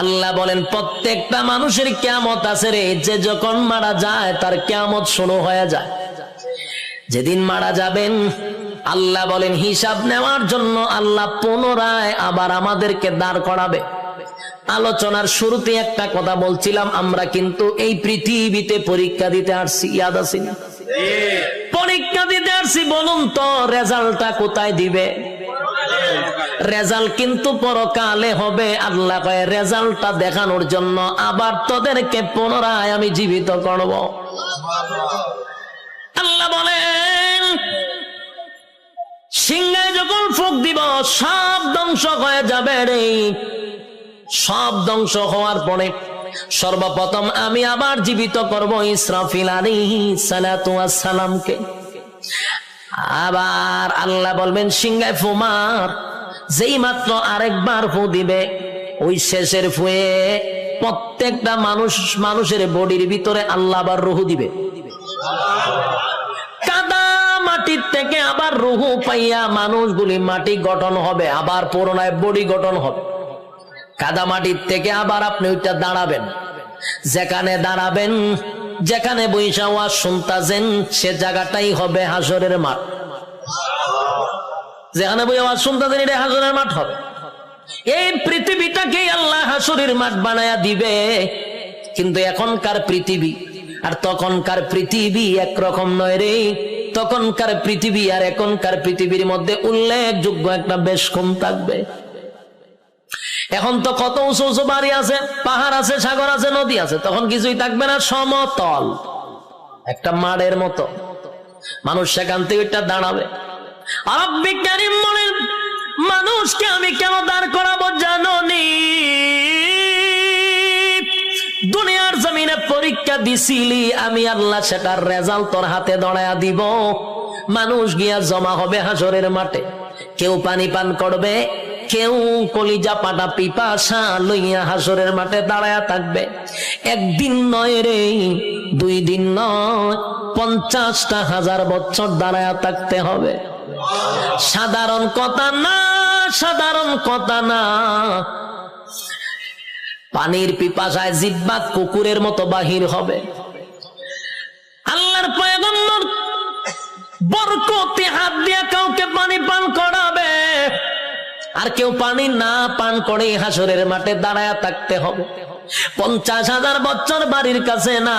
আল্লাহ বলেন প্রত্যেকটা মানুষের কেমত আছে রে যে যখন মারা যায় তার কেমত শুরু হয়ে যায়। যেদিন মারা যাবেন আল্লাহ বলেন হিসাব নেওয়ার জন্য আল্লাহ পুনরায় আবার আমাদেরকে দাঁড় করাবে। আলোচনার শুরুতে একটা কথা বলছিলাম আমরা কিন্তু এই পৃথিবীতে পরীক্ষা দিতে আসছি ইয়াদ আছি না? পরীক্ষা দিতে আসছি বলুন তো রেজাল্টটা কোথায় দিবে? রেজাল্ট কিন্তু পরকালে হবে। আল্লাহ কয়, রেজাল্টটা দেখানোর জন্য আবার তোদেরকে পুনরায় আমি জীবিত করব। আল্লাহ বলেন সিংহায় যখন ফুক দিব, সব ধ্বংস হয়ে যাবে রে। সব ধ্বংস হওয়ার পরে সর্বপ্রথম আমি আবার জীবিত করব ইসরাফিল আলী সালামকে আবার আল্লাহ বলবেন সিংহায় ফুমার যেই মাত্র আরেকবার ফু দিবে, ওই শেষের ফুয়ে প্রত্যেকটা মানুষ, মানুষের বডির ভিতরে আল্লাহ আবার রুহু দিবে। থেকে আবার রুহু পাইয়া মানুষগুলি মাটি গঠন হবে, আবার পুরোনায় বডি গঠন হবে। কাদা মাটির থেকে আবার আপনি ওইটা দাঁড়াবেন। যেখানে দাঁড়াবেন, যেখানে বৈশা শুনতাছেন, সে জায়গাটাই হবে হাসরের মাঠ। যেখানে বই আওয়াজ শুনতেছেন এটা হাসরের মাঠ হবে। এই পৃথিবীটাকেই আল্লাহ হাসরের মাঠ বানায়া দিবে। কিন্তু এখনকার পৃথিবী, আর তখনকার পৃথিবী একরকম নয় রে। তখনকার পৃথিবী আর এখনকার পৃথিবীর মধ্যে উল্লেখযোগ্য একটা বেশ কম থাকবে। এখন তো কত উঁচু উঁচু বাড়ি আছে, পাহাড় আছে, সাগর আছে, নদী আছে, তখন কিছুই থাকবে না, সমতল। একটা মাড়ের মতো। মানুষ সেখান থেকে দাঁড়াবে। মানুষকে আমি কেন দাঁড় করাবো জানো নি দুনিয়ার জমিনে পরীক্ষা দিছিলি, আমি আল্লাহ সেটার রেজাল্ট তোর হাতে দড়ায়া দিব। মানুষ গিয়া জমা হবে হাসরের মাঠে। কেউ পানি পান করবে, কেউ কলিজা পাটা পিপাসা লইয়া হাসরের মাঠে দাঁড়ায়া থাকবে। একদিন নয় রে, দুই দিন নয়, পঞ্চাশটা হাজার বছর দাঁড়ায়া থাকতে হবে। সাধারণ কথা না, সাধারণ কথা না। পানির পিপাসায় জিব্বা কুকুরের মতো বাহির হবে। আল্লাহর পয়গম্বর বরকতে হাত দিয়ে কাউকে পানি পান করাবে। আর কেউ পানি না পান করে হাসরের মাঠে দাঁড়ায় থাকতে হবে। পঞ্চাশ হাজার বছর বাড়ির কাছে না